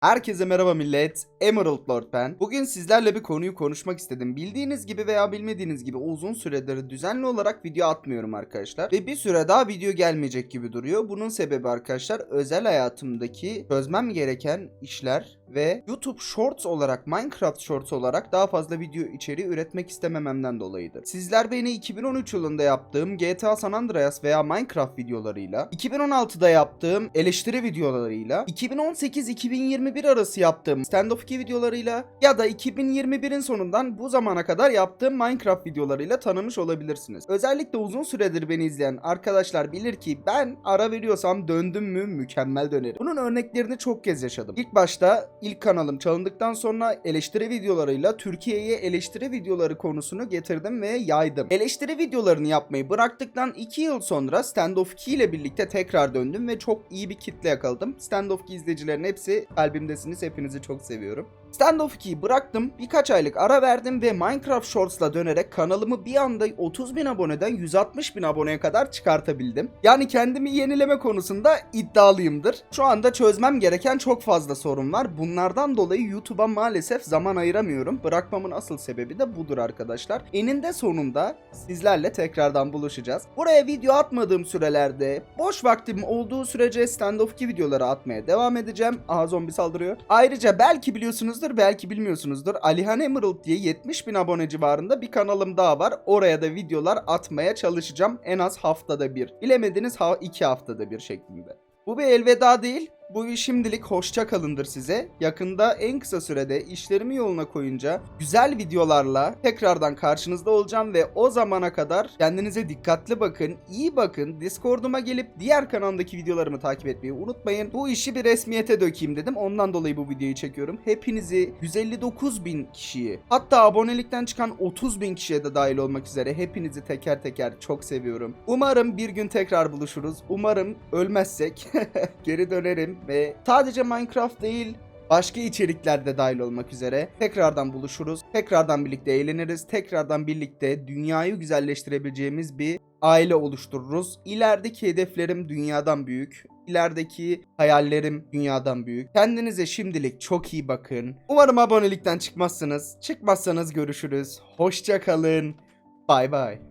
Herkese merhaba millet. Emerald Lord ben. Bugün sizlerle bir konuyu konuşmak istedim. Bildiğiniz gibi veya bilmediğiniz gibi uzun süredir düzenli olarak video atmıyorum arkadaşlar. Ve bir süre daha video gelmeyecek gibi duruyor. Bunun sebebi arkadaşlar özel hayatımdaki çözmem gereken işler ve YouTube Shorts olarak, Minecraft Shorts olarak daha fazla video içeriği üretmek istemememden dolayıdır. Sizler beni 2013 yılında yaptığım GTA San Andreas veya Minecraft videolarıyla, 2016'da yaptığım eleştiri videolarıyla, 2018-2021 arası yaptığım stand-off 2 videolarıyla ya da 2021'in sonundan bu zamana kadar yaptığım Minecraft videolarıyla tanımış olabilirsiniz. Özellikle uzun süredir beni izleyen arkadaşlar bilir ki ben ara veriyorsam döndüm mü mükemmel dönerim. Bunun örneklerini çok kez yaşadım. İlk başta ilk kanalım çalındıktan sonra eleştiri videolarıyla Türkiye'ye eleştiri videoları konusunu getirdim ve yaydım. Eleştiri videolarını yapmayı bıraktıktan 2 yıl sonra Standoff 2 ile birlikte tekrar döndüm ve çok iyi bir kitle yakaladım. Standoff 2 izleyicilerin hepsi kalbimdesiniz. Hepinizi çok seviyorum. Standoff 2'yi bıraktım. Birkaç aylık ara verdim ve Minecraft Shorts'la dönerek kanalımı bir anda 30 bin aboneden 160 bin aboneye kadar çıkartabildim. Yani kendimi yenileme konusunda iddialıyımdır. Şu anda çözmem gereken çok fazla sorun var. Bunlardan dolayı YouTube'a maalesef zaman ayıramıyorum. Bırakmamın asıl sebebi de budur arkadaşlar. Eninde sonunda sizlerle tekrardan buluşacağız. Buraya video atmadığım sürelerde boş vaktim olduğu sürece standoff 2 videoları atmaya devam edeceğim. Aha zombi saldırıyor. Ayrıca belki biliyorsunuzdur belki bilmiyorsunuzdur. Alihan Emerald diye 70 bin abone civarında bir kanalım daha var. Oraya da videolar atmaya çalışacağım. En az haftada bir. Bilemediniz ha 2 haftada bir şeklinde. Bu bir elveda değil. Bu şimdilik hoşça kalındır size. Yakında en kısa sürede işlerimi yoluna koyunca güzel videolarla tekrardan karşınızda olacağım ve o zamana kadar kendinize dikkatli bakın, iyi bakın. Discord'uma gelip diğer kanalımdaki videolarımı takip etmeyi unutmayın. Bu işi bir resmiyete dökeyim dedim. Ondan dolayı bu videoyu çekiyorum. Hepinizi 159 bin kişiyi hatta abonelikten çıkan 30 bin kişiye de dahil olmak üzere hepinizi teker teker çok seviyorum. Umarım bir gün tekrar buluşuruz. Umarım ölmezsek geri dönerim ve sadece Minecraft değil başka içeriklerde dahil olmak üzere tekrardan buluşuruz. Tekrardan birlikte eğleniriz. Tekrardan birlikte dünyayı güzelleştirebileceğimiz bir aile oluştururuz. İlerideki hedeflerim dünyadan büyük. İlerideki hayallerim dünyadan büyük. Kendinize şimdilik çok iyi bakın. Umarım abonelikten çıkmazsınız. Çıkmazsanız görüşürüz. Hoşça kalın. Bay bay.